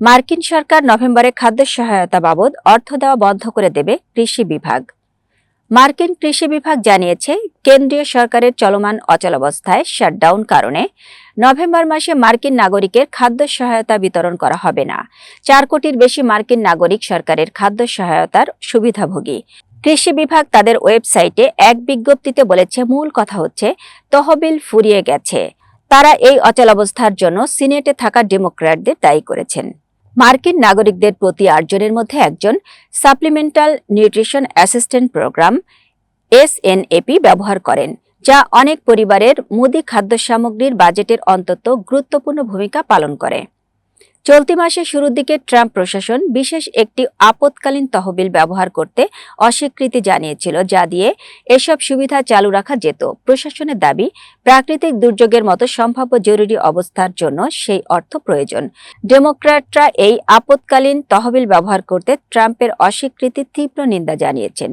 মার্কিন সরকার নভেম্বরে খাদ্য সহায়তা বাবদ অর্থ দেওয়া বন্ধ করে দেবে কৃষি বিভাগ। মার্কিন কৃষি বিভাগ জানিয়েছে, কেন্দ্রীয় সরকারের চলমান অচলাবস্থায় শাটডাউন কারণে নভেম্বর মাসে মার্কিন নাগরিকের খাদ্য সহায়তা বিতরণ করা হবে না। চার কোটির বেশি মার্কিন নাগরিক সরকারের খাদ্য সহায়তার সুবিধাভোগী। কৃষি বিভাগ তাদের ওয়েবসাইটে এক বিজ্ঞপ্তিতে বলেছে, মূল কথা হচ্ছে, তহবিল ফুরিয়ে গেছে। তারা এই অচলাবস্থার জন্য সিনেটে থাকা ডেমোক্র্যাটদের দায়ী করেছেন। মার্কিন নাগরিকদের প্রতি আটজনের মধ্যে একজন supplemental nutrition assistant program SNAP ব্যবহার করেন, যা অনেক পরিবারের মুদি খাদ্য সামগ্রীর বাজেটের অন্তত গুরুত্বপূর্ণ ভূমিকা পালন করে। চলতি মাসের শুরুর দিকে ট্রাম্প প্রশাসন বিশেষ একটি আপৎকালীন তহবিল ব্যবহার করতে অস্বীকৃতি জানিয়েছিল, যা দিয়ে এসব সুবিধা চালু রাখা যেত। প্রশাসনের দাবি, প্রাকৃতিক দুর্যোগের মতো সম্ভাব্য জরুরি অবস্থার জন্য সেই অর্থ প্রয়োজন। ডেমোক্র্যাটরা এই আপৎকালীন তহবিল ব্যবহার করতে ট্রাম্পের অস্বীকৃতির তীব্র নিন্দা জানিয়েছেন।